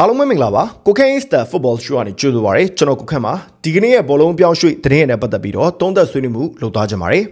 အားလုံးပဲမင်္ဂလာပါကိုခန့် is the football show ကနေကြိုဆိုပါရစေကျွန်တော်ကိုခန့်ပါဒီကနေ့ရဲ့ဘောလုံးပြောင်းရွှေ့သတင်းရတဲ့ပတ်သက်ပြီးတော့သုံးသက်ဆွေးနွေးမှုလုပ်သွားကြပါမယ်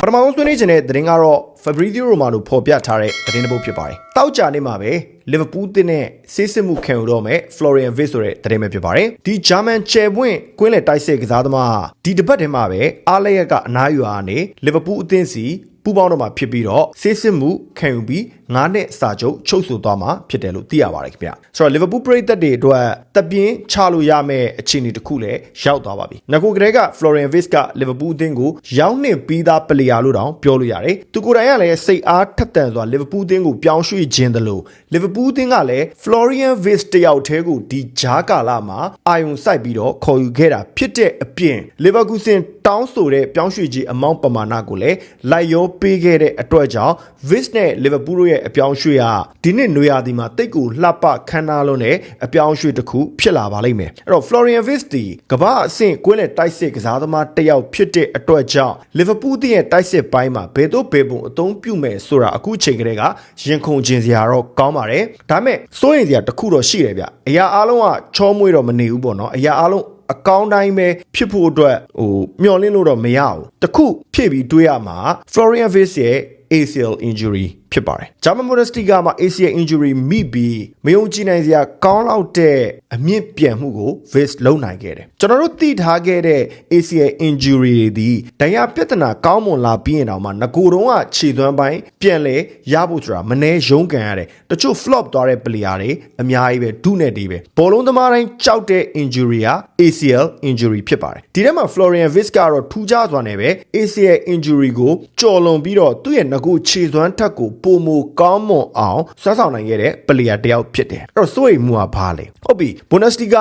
ပထမဆုံးဆွေးနွေးခြင်းတဲ့သတင်းကတော့ Fabrizio Romano ဖော်ပြထားတဲ့သတင်းတစ်ပုဒ်ဖြစ်ပါတယ်။တောက်ကြနေ့မှာပဲ Liverpool တင်းနဲ့ဆေးစစ်မှုခံယူတော့မဲ့ Florian Wirtz ဆိုတဲ့သတင်းပဲဖြစ်ပါတယ်။ဒီ German ချယ်ပွင့်ကွင်းလယ်တိုက်စစ်ကစားသမားဒီတစ်ပတ်ထဲမှာပဲအားလက်ရကအနားယူအားနေ Liverpool အသင်းစီ ပူပေါင်းတော့မှာဖြစ်ပြီးတော့ဆေးစစ်မှုခံယူပြီး 9နှစ်စာချုပ်ချုပ်ဆိုသွားမှာဖြစ်တယ်လို့သိရပါတယ်ခင်ဗျ။ဆိုတော့ Liverpool ပရိသတ်တွေအတွက်တပ်ပြင်းချလို့ရမယ့်အခြေအနေတစ်ခုလည်းရောက်သွားပါပြီ။ငကိုကလေးက Florian Wirtz က Liverpool အသင်းကိုရောင်းနှင်ပြီးသားပလေယာလို့တောင်ပြောလို့ရတယ်။သူကိုယ်တိုင်ကလည်းစိတ်အားထက်သန်စွာ Liverpool အသင်းကိုပြောင်းရွှေ့ခြင်းတယ်လို့ Liverpool အသင်းကလည်း Florian Wirtz တယောက်တည်းကိုဒီဂျားကာလာမှာအာယုံစိုက်ပြီးတော့ခေါ်ယူခဲ့တာဖြစ်တဲ့အပြင် Leverkusen တောင်းဆိုတဲ့ပြောင်းရွှေ့ခြင်းအမောင့်ပမာဏကိုလည်းလိုက်ရောပေးခဲ့တဲ့အတွက်ကြောင့် Wirtz နဲ့ Liverpool တို့ရဲ့အပြောင်းရွှေ့ဟာဒီနှစ်နွေရာသီမှာတိတ်ကိုလှပခမ်းနားလုံးနဲ့အပြောင်းရွှေ့တစ်ခုဖြစ်လာပါလိမ့်မယ်အဲ့တော့ Florian Wirtz ဒီကမ္ဘာအဆင့်ကွင်းလယ်တိုက်စစ်ကစားသမားတစ်ယောက်ဖြစ်တဲ့အတွက်ကြောင့် Liverpool တရဲ့တိုက်စစ်ပိုင်းမှာဘယ်တော့ဘယ်ပုံအသုံးပြုမယ်ဆိုတာအခုချိန်ကလေးကရင်ခုန်ခြင်းစရာတော့ကောင်းပါတယ်ဒါပေမဲ့စိုးရင်စရာတစ်ခုတော့ရှိတယ်ဗျအရာအားလုံးကချောမွေ့တော့မနေဘူးပေါ့နော်အရာအားလုံးအကောင်းတိုင်းပဲဖြစ်ဖို့အတွက်ဟိုမျောလင့်လို့တော့မရဘူးတခုဖြစ်ပြီးတွေးရမှာ Florian Wirtz ရဲ့ ACL injury ဖြစ်ပါတယ်။ German Bundesliga မှာ ACL injury မိပြီးမယုံကြည်နိုင်စရာကောင်းလောက်တဲ့အမြင့်ပြန်မှုကို Wirtz လုံနိုင်ခဲ့တယ်။ကျွန်တော်တို့သိထားခဲ့တဲ့ ACL injury တွေဒီဒဏ်ရာပြဿနာကောင်းမွန်လာပြီးရင်တော့မှငကိုတုံးကခြေသွမ်းပိုင်းပြန်လဲရဖို့ဆိုတာမနှဲရုံးကန်ရတယ်။တချို့ flop သွားတဲ့ player တွေအများကြီးပဲဒုနဲ့ဒီပဲ။ဘောလုံးသမားတိုင်းကြောက်တဲ့ injury က ACL injury ဖြစ်ပါတယ်။ဒီထဲမှာ Florian Wirtz ကတော့ထူးခြားစွာနဲ့ပဲ ACL injury ကိုကြော်လွန်ပြီးတော့သူ့ရဲ့ငကိုခြေသွမ်းထက်ကိုပုံမကောင်းမွန်အောင်ဆွမ်းဆောင်နိုင်ခဲ့တဲ့ player တစ်ယောက်ဖြစ်တယ်။အဲ့တော့စိုးရိမ်မှုကဘာလဲ။ဟုတ်ပြီ Bundesliga က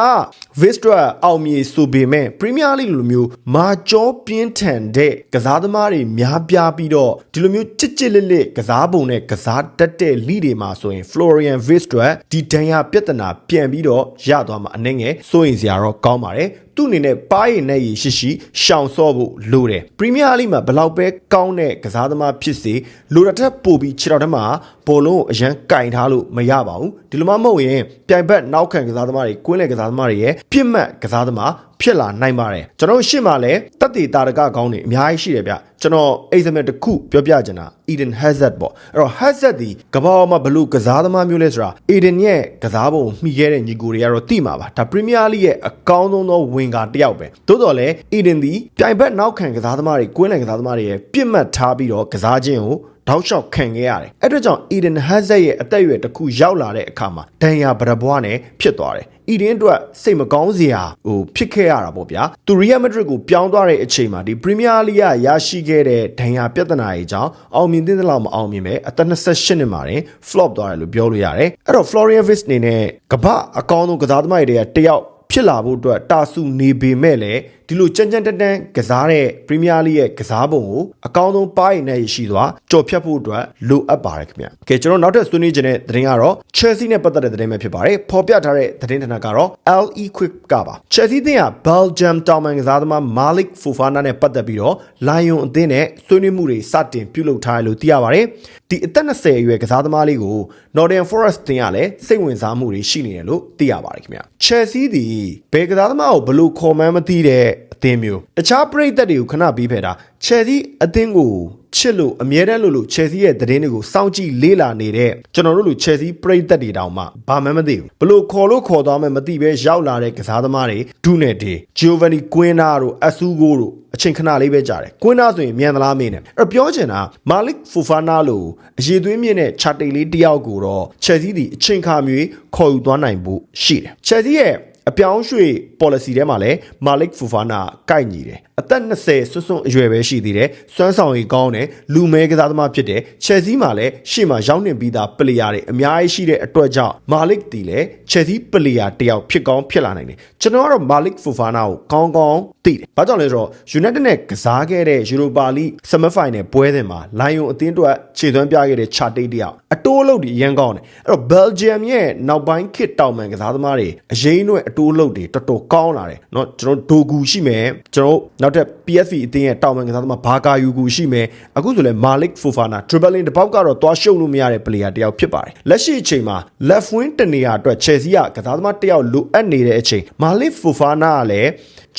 Vistra အောင်မြေဆိုပေမဲ့ Premier League လိုမျိုးမာကျောပြင်းထန်တဲ့ကစားသမားတွေများပြားပြီးတော့ဒီလိုမျိုးချစ်ချစ်လက်လက်ကစားပုံနဲ့ကစားတတ်တဲ့လိတွေမှာဆိုရင် Florian Vistra ဒီဒဏ်ရာပြဿနာပြန်ပြီးတော့ရသွားမှာအနေငယ်စိုးရိမ်စရာတော့ကောင်းပါတယ်။သူ့အနေနဲ့ပါးရည်နဲ့ရည်ရှိရှိရှောင်ဆော့ဖို့လိုတယ်ပရီးမီးယားလိမှာဘယ်လောက်ပဲကောင်းတဲ့ကစားသမားဖြစ်စေလိုတစ်ထက်ပိုပြီးခြေတော်ထဲမှာဘောလုံးကိုအရန်ကင်ထားလို့မရပါဘူးဒီလိုမှမဟုတ်ရင်ပြိုင်ဘက်နောက်ခံကစားသမားတွေကွင်းလယ်ကစားသမားတွေရဲ့ပြစ်မှတ်ကစားသမား ဖြစ်လာနိုင်ပါတယ်ကျွန်တော်ရှေ့မှာလည်းတက်တီတာရကကောင်းနေအများကြီးရှိတယ်ဗျကျွန်တော်အိမ်စမဲ့တစ်ခုပြောပြချင်တာ Eden Hazard ပေါ့အဲ့တော့ Hazard ဒီကမ္ဘာပေါ်မှာဘလို့ကစားသမားမျိုးလဲဆိုတာ Eden ရဲ့ကစားပုံမှီခဲ့တဲ့ညီကိုတွေကတော့သိမှာပါဒါ Premier League ရဲ့အကောင်းဆုံးသောဝင်ကာတစ်ယောက်ပဲသို့တော်လည်း Eden ဒီပြိုင်ဘက်နောက်ခံကစားသမားတွေကွင်းလယ်ကစားသမားတွေရဲ့ပြစ်မှတ်ထားပြီးတော့ကစားခြင်းကိုတောက်လျှောက်ခံခဲ့ရတယ်။အဲ့ဒါကြောင့် Eden Hazard ရဲ့အသက်အရွယ်တစ်ခုရောက်လာတဲ့အခါမှာဒဏ်ရာဗရဘွားနဲ့ဖြစ်သွားတယ်။ Eden အတွက်စိတ်မကောင်းစရာဟိုဖြစ်ခဲ့ရတာပေါ့ဗျာ။သူ Real Madrid ကိုပြောင်းသွားတဲ့အချိန်မှာဒီ Premier League ကရရှိခဲ့တဲ့ဒဏ်ရာပြဿနာတွေကြောင့်အောင်မြင်တဲ့လောက်မအောင်မြင်ပဲအသက်28နှစ်မှာတင် flop သွားတယ်လို့ပြောလို့ရတယ်။အဲ့တော့ Florian Wirtz အနေနဲ့ကမ္ဘာအကောင်းဆုံးကစားသမားတွေကတယောက်ဖြစ်လာဖို့အတွက်တာဆူနေပေမဲ့လည်း ဒီလိုကြမ်းကြမ်းတမ်းတမ်းကစားတဲ့ပရီးမီးယားလိရဲ့ကစားပုံကိုအကောင်းဆုံးပါးရည်နဲ့ရရှိသွားကြော်ဖြတ်ဖို့အတွက်လိုအပ်ပါတယ်ခင်ဗျ။ကဲကျွန်တော်နောက်ထပ်ဆွေးနွေးခြင်းတဲ့သတင်းကတော့ Chelsea နဲ့ပတ်သက်တဲ့သတင်းပဲဖြစ်ပါတယ်။ဖော်ပြထားတဲ့သတင်းဌာနကတော့ LE Quick ကပါ။ Chelsea သင်းက Belgium တောင်ပန်ကစားသမား Malik Fofana နဲ့ပတ်သက်ပြီးတော့ Lion အသင်းနဲ့ဆွေးနွေးမှုတွေစတင်ပြုလုပ်ထားတယ်လို့သိရပါတယ်။ဒီအသက်20အရွယ်ကစားသမားလေးကို Nottingham Forest သင်းကလည်းစိတ်ဝင်စားမှုတွေရှိနေတယ်လို့သိရပါတယ်ခင်ဗျ။ Chelsea ဒီဘယ်ကစားသမားကိုဘယ်လိုခေါ်မှန်းမသိတဲ့အ သင်းမျိုးတခြားပရိသတ်တွေကိုခဏပြီးဖယ်တာ Chelsea အသင်းကိုချစ်လို့အမြဲတမ်းလို့လို့ Chelsea ရဲ့သတင်းတွေကိုစောင့်ကြည့်လေ့လာနေတဲ့ကျွန်တော်တို့လူ Chelsea ပရိသတ်တွေတောင်မှဘာမှမသိဘူးဘလို့ခေါ်လို့ခေါ်သွားမယ်မသိပဲရောက်လာတဲ့ကစားသမားတွေဒုနဲ့ဒီ Giovanni Quina တို့ Asugo တို့အချိန်ခဏလေးပဲကြာတယ်ကွင်းသားဆိုရင်မြန်သလားမင်းနဲ့အဲ့ပြောချင်တာမာလစ်ဖူဖာနာလိုအရေးသွေးမြင့်တဲ့ချာတိတ်လေးတယောက်ကိုတော့ချက်စီးဒီအချိန်ခါမျိုးခေါ်ယူသွားနိုင်ဖို့ရှိတယ်ချက်စီးရဲ့ အပြောင်းရွှေ့ policy ထဲမှာလည်း Malik Fofana ကိုက်ညီတယ် အသက်20ဆွတ်ဆွတ်အရွယ်ပဲရှိသေးတယ်စွမ်းဆောင်ရည်ကောင်းတယ်လူမဲကစားသမားဖြစ်တယ် Chelsea မှာလည်းရှေ့မှာရောက်နေပြီးသား player တွေအများကြီးရှိတဲ့အတွက်ကြောင့် Malik တီလည်း Chelsea player တယောက်ဖြစ်ကောင်းဖြစ်လာနိုင်တယ်ကျွန်တော်ကတော့ Malik Fofana ကိုကောင်းကောင်းသိတယ်ဘာကြောင့်လဲဆိုတော့ United နဲ့ကစားခဲ့တဲ့ Europa League Semi Final ပွဲစဉ်မှာ Lion အသင်းအတွက်ခြေသွမ်းပြခဲ့တဲ့ Charter တယောက်အတိုးလုံးဒီအရင်ကောင်းတယ်အဲ့တော့ Belgium ရဲ့နောက်ပိုင်းခေတ်တောင်ပန်ကစားသမားတွေအရင်တို့အတိုးလုံးတွေတော်တော်ကောင်းလာတယ်เนาะကျွန်တော်ဒိုဂူရှိမယ်ကျွန်တော်နောက် ်နောက်ထပ် PSV အသင်းရဲ့တောင်ပန်ကစားသမားဘာကာယူကူရှိမယ်အခုဆိုလဲ Malik Fofana dribbling တစ်ပေါက်ကတော့သွားရှုံလို့မရတဲ့ player တစ်ယောက်ဖြစ်ပါတယ်လက်ရှိအချိန်မှာ left wing တနေရာအတွက် Chelsea ကကစားသမားတစ်ယောက်လိုအပ်နေတဲ့အချိန် Malik Fofana ကလည်း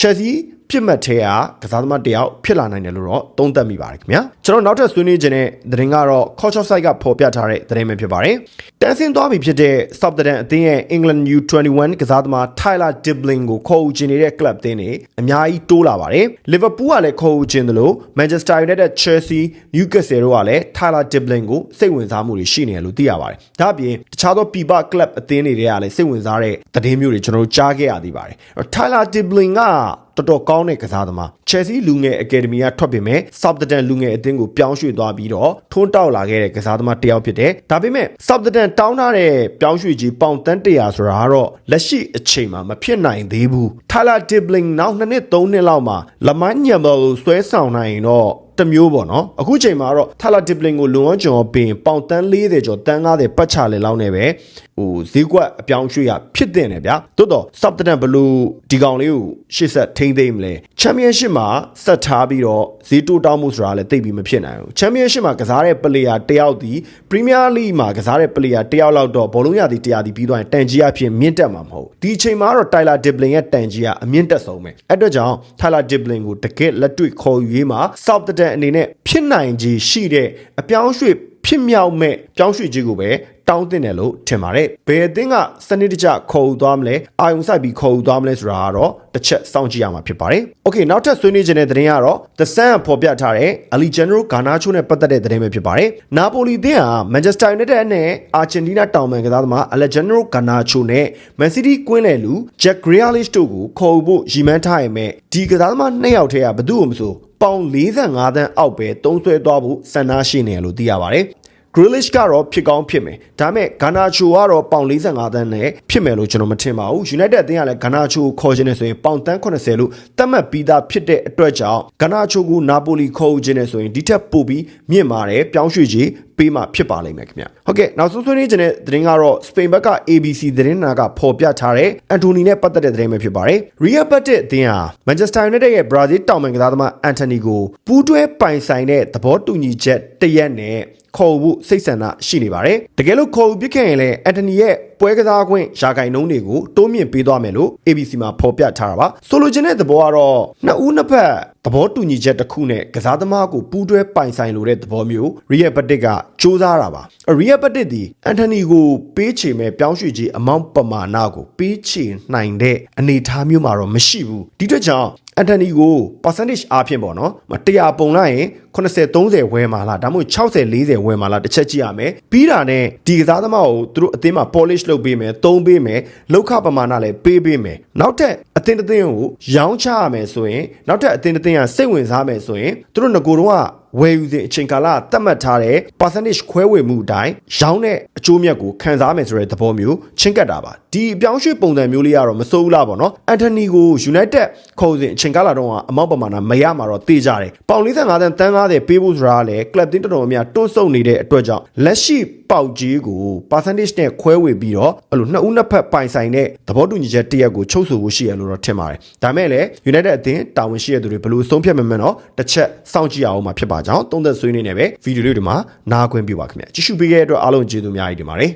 Chelsea ပြစ်မှတ်ထဲကကစားသမားတယောက်ဖြစ်လာနိုင်တယ်လို့တော့သုံးသပ်မိပါတယ်ခင်ဗျာကျွန်တော်နောက်ထပ်ဆွေးနွေးခြင်းတဲ့သတင်းကတော့ Culture Site ကဖော်ပြထားတဲ့သတင်းပဲဖြစ်ပါတယ်တန်းဆင်းသွားပြီဖြစ်တဲ့ Southampton အသင်းရဲ့ England U21 ကစားသမား Tyler Dibling ကိုခေါ်ယူခြင်းနေတဲ့ club အသင်းတွေအများကြီးတိုးလာပါတယ် Liverpool ကလည်းခေါ်ယူခြင်းတယ်လို့ Manchester United Chelsea Newcastle တို့ကလည်း Tyler Dibling ကိုစိတ်ဝင်စားမှုတွေရှိနေတယ်လို့သိရပါတယ်ဒါအပြင်တခြားသော Pipa club အသင်းတွေကလည်းစိတ်ဝင်စားတဲ့သတင်းမျိုးတွေကျွန်တော်တို့ကြားခဲ့ရသေးပါတယ် Tyler Dibling က တော်တော်ကောင်းတဲ့ကစားသမား Chelsea လူငယ်အကယ်ဒမီကထွက်ပြင်မဲ့ Southampton လူငယ်အသင်းကိုပြောင်းရွှေ့သွားပြီးတော့ထွန်းတောက်လာခဲ့တဲ့ကစားသမားတစ်ယောက်ဖြစ်တယ်။ဒါပေမဲ့ Southampton တောင်းထားတဲ့ပြောင်းရွှေ့ကြီးပေါင်တန်း100ဆိုတာကတော့လက်ရှိအချိန်မှာမဖြစ်နိုင်သေးဘူး။ Tyler Dibling နောက်2နှစ်3နှစ်လောက်မှာလမိုင်းညံဘယ်ကိုဆွဲဆောင်နိုင်ရင်တော့တမျိုးပေါ့နော်အခုချိန်မှာတော့ Tyler Dibling ကိုလုံအောင်ကျွန်တော်ပြင်ပေါင်တန်း40ကျော်တန်း90ပတ်ချလေလောက်နေပဲဟိုဈေးကွက်အပြောင်းရွှေ့ရဖြစ်တဲ့နေဗျာတိုးတော့ Southampton ဘလို့ဒီကောင်လေးကိုရှေ့ဆက်ထိမ့်သိမ့်မလဲ Championship မှာဆက်ထားပြီးတော့ဈေးတိုးတောင်းမှုဆိုတာလည်းသိပ်ပြီးမဖြစ်နိုင်ဘူး Championship မှာကစားတဲ့ player တယောက်ဒီ Premier League မှာကစားတဲ့ player တယောက်လောက်တော့ဘောလုံးရသည်တရားသည်ပြီးသွားရင်တန်ကြီးအဖြစ်မြင့်တက်မှာမဟုတ်ဒီအချိန်မှာတော့ Tyler Dibling ရဲ့တန်ကြီးကအမြင့်တက်ဆုံးပဲအဲ့အတွက်ကြောင့် Tyler Dibling ကိုတကယ်လက်တွေ့ခေါ်ယူရေးမှာ Southampton အနေနဲ့ဖြစ်နိုင်ခြေရှိတဲ့အပြောင်းရွှေ့ဖြစ်မြောက်မဲ့ပြောင်းရွှေ့ခြင်းကိုပဲ တောင်းတင်တယ်လို့ထင်ပါတယ်။ဘယ်အသင်းကစနစ်တကျခေါ်ယူသွားမလဲအာယုံစိုက်ပြီးခေါ်ယူသွားမလဲဆိုတာကတော့တစ်ချက်စောင့်ကြည့်ရမှာဖြစ်ပါတယ်။ Okay နောက်ထပ်ဆွေးနွေးခြင်းတဲ့သတင်းကတော့ The Sun ကဖော်ပြထားတဲ့ Alejandro Garnacho နဲ့ပတ်သက်တဲ့သတင်းပဲဖြစ်ပါတယ်။နာပိုလီအသင်းဟာ Manchester United နဲ့ Argentina တောင်ပန်ကစားသမား Alejandro Garnacho နဲ့ Man City ကွင်းလယ်လူ Jack Grealish တို့ကိုခေါ်ယူဖို့ရည်မှန်းထားရမယ်။ဒီကစားသမားနှစ်ယောက်ထဲကဘယ်သူ့ကိုမဆိုပေါင်45တန်းအောက်ပဲသုံးဆွဲသွားဖို့စံနာရှိနေတယ်လို့သိရပါတယ်။ Grealish ကတော့ဖြစ်ကောင်းဖြစ်မယ်ဒါပေမဲ့ Garnacho ကတော့ပေါင်45တန်းနဲ့ဖြစ်မယ်လို့ကျွန်တော်မထင်ပါဘူး United အသင်းကလည်း Garnacho ကိုခေါ်ခြင်းနဲ့ဆိုရင်ပေါင်တန်း80လို့သတ်မှတ်ပြီးသားဖြစ်တဲ့အတွက်ကြောင့် Garnacho ကို Napoli ခေါ်ယူခြင်းနဲ့ဆိုရင်ဒီထက်ပိုပြီးမြင့်မာတယ်ပြောင်းရွှေ့ကြီးပေးမှဖြစ်ပါလိမ့်မယ်ခင်ဗျဟုတ်ကဲ့နောက်ဆုံးဆွေးနွေးခြင်းတဲ့သတင်းကတော့ Spain ဘက်က ABC သတင်းနာကဖော်ပြထားတဲ့ Anthony နဲ့ပတ်သက်တဲ့သတင်းပဲဖြစ်ပါတယ် Real Betis အသင်းဟာ Manchester United ရဲ့ Brazil တောင်ပန်ကစားသမား Anthony ကိုပူးတွဲပိုင်ဆိုင်တဲ့သဘောတူညီချက်တရက်နဲ့ ခေါ်ဖို့စိတ်ဆန္ဒရှိနေပါတယ်။တကယ်လို့ခေါ်ယူပြစ်ခဲ့ရင်လည်းအန်တိုနီရဲ့ပွဲကစားခွင့်ရာဂိုင်နှုန်းတွေကိုတိုးမြင့်ပေးသွားမယ်လို့ ABC မှာဖော်ပြထားတာပါ။ဆိုလိုချင်တဲ့သဘောကတော့နှစ်ဦးနှစ်ဖက် သဘောတူညီချက်တစ်ခုနဲ့ကစားသမားကိုပူးတွဲပိုင်ဆိုင်လိုတဲ့သဘောမျိုး Real Betis ကစူးစမ်းတာပါ။ Real Betis ဒီအန်တိုနီကိုပေးချေမဲ့ပြောင်းရွှေ့ခြင်းအမောင့်ပမာဏကိုပေးချေနိုင်တဲ့အနေအထားမျိုးမှာတော့မရှိဘူး။ဒီအတွက်ကြောင့်အန်တိုနီကို percentage အားဖြင့်ပေါ့နော်100ပုံလိုက်ရင်80 30ဝယ်မှာလားဒါမှမဟုတ်60 40ဝယ်မှာလားတစ်ချက်ကြည့်ရမယ်ပြီးတာနဲ့ဒီကစားသမားကိုသူတို့အသင်းမှာ polish လုပ်ပေးမယ်သုံးပေးမယ်လောက်ခပမာဏလည်းပေးပေးမယ်နောက်ထပ်အသင်းတစ်သင်းကိုရောင်းချရမယ်ဆိုရင်နောက်ထပ်အသင်းတစ်သင်းကစိတ်ဝင်စားမယ်ဆိုရင်သူတို့ငကိုယ်တော့က ဝယ်ယူစဉ်အချိန်ကာလသတ်မှတ်ထားတဲ့ percentage ခွဲဝေမှုအတိုင်းရောင်းတဲ့အကျိုးမြတ်ကိုခံစားမယ်ဆိုတဲ့သဘောမျိုးချင်းကပ်တာပါဒီအပြောင်းရွှေ့ပုံစံမျိုးလေးကတော့မစိုးဘူးလားပေါ့နော်အန်တိုနီကို United ခေါ်စဉ်အချိန်ကာလတုန်းကအမောက်ပမာဏမရမှာတော့တေးကြတယ်ပေါင်45တန်းတန်း90ပေးဖို့ဆိုတာကလည်း club တင်းတော်တော်များတွန်းဆုပ်နေတဲ့အတွက်ကြောင့်လက်ရှိပေါက်ကြီးကို percentage နဲ့ခွဲဝေပြီးတော့အဲ့လိုနှစ်ဦးနှစ်ဖက်ပိုင်ဆိုင်တဲ့သဘောတူညီချက်တရက်ကိုချုပ်ဆိုဖို့ရှိရလို့တော့ထင်ပါတယ်ဒါမဲ့လည်း United အသင်းတာဝန်ရှိတဲ့သူတွေဘယ်လိုဆုံးဖြတ်မှမတော့တစ်ချက်စောင့်ကြည့်အောင်မှာဖြစ်ပါကြောင်းသုံးသက်ဆွေးနွေးနေပဲဗီဒီယိုလေးဒီမှာနားခွင့်ပြုပါခင်ဗျာကြည့်ရှုပေးခဲ့တဲ့အတွက်အားလုံးကျေးဇူးအများကြီးတင်ပါတယ်